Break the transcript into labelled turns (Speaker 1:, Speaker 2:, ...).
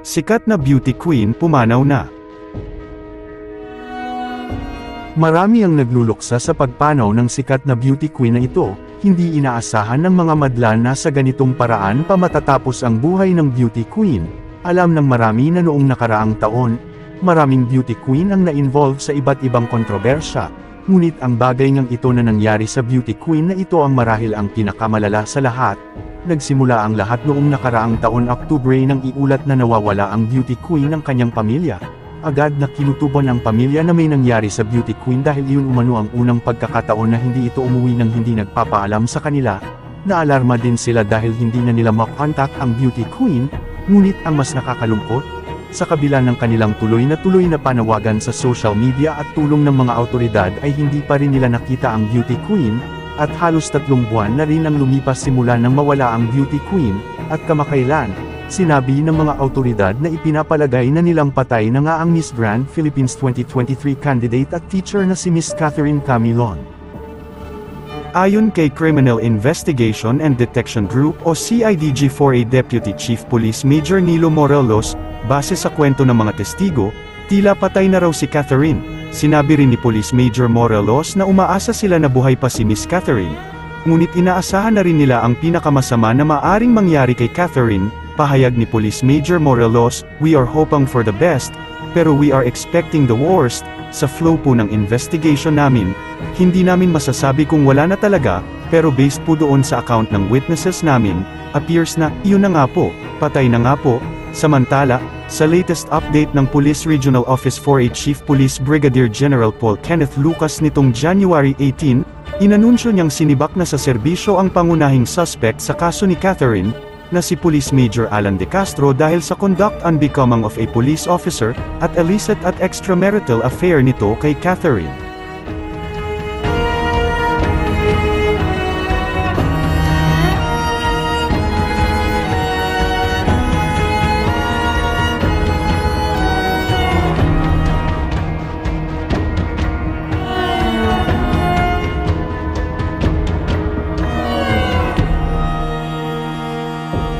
Speaker 1: sikat na beauty queen pumanaw na. Marami ang nagluluksa sa pagpanaw ng sikat na beauty queen na ito, hindi inaasahan ng mga madla na sa ganitong paraan pa matatapos ang buhay ng beauty queen. Alam ng marami na noong nakaraang taon, maraming beauty queen ang na-involve sa iba't ibang kontrobersya, ngunit ang bagay ngang ito na nangyari sa beauty queen na ito ang marahil ang pinakamalala sa lahat. Nagsimula ang lahat noong nakaraang taon Oktubre nang iulat na nawawala ang beauty queen ng kanyang pamilya. Agad na kinutuban ang pamilya na may nangyari sa beauty queen dahil iyon umano ang unang pagkakataon na hindi ito umuwi nang hindi nagpapaalam sa kanila. Naalarma din sila dahil hindi na nila makontak ang beauty queen, ngunit ang mas nakakalungkot, sa kabila ng kanilang tuloy na tuloy na panawagan sa social media at tulong ng mga autoridad ay hindi pa rin nila nakita ang beauty queen, at halos tatlong buwan na rin ang lumipas simula nang mawala ang beauty queen, at kamakailan, sinabi ng mga autoridad na ipinapalagay na nilang patay na nga ang Miss Grand Philippines 2023 candidate at teacher na si Miss Catherine Camilon. Ayon kay Criminal Investigation and Detection Group o CIDG-4A Deputy Chief Police Major Nilo Morelos, base sa kwento ng mga testigo, tila patay na raw si Catherine. Sinabi rin ni Police Major Morelos na umaasa sila na buhay pa si Miss Catherine. Ngunit inaasahan na rin nila ang pinakamasama na maaring mangyari kay Catherine, pahayag ni Police Major Morelos, We are hoping for the best, pero we are expecting the worst, sa flow po ng investigation namin, hindi namin masasabi kung wala na talaga, pero based po doon sa account ng witnesses namin, appears na, iyon na nga po, patay na nga po, samantala, sa latest update ng Police Regional Office 4A Chief Police Brigadier General Paul Kenneth Lucas nitong January 18, inanunsyo niyang sinibak na sa serbisyo ang pangunahing suspect sa kaso ni Catherine, na si Police Major Alan De Castro dahil sa conduct unbecoming of a police officer, at illicit at extramarital affair nito kay Catherine. Thank you.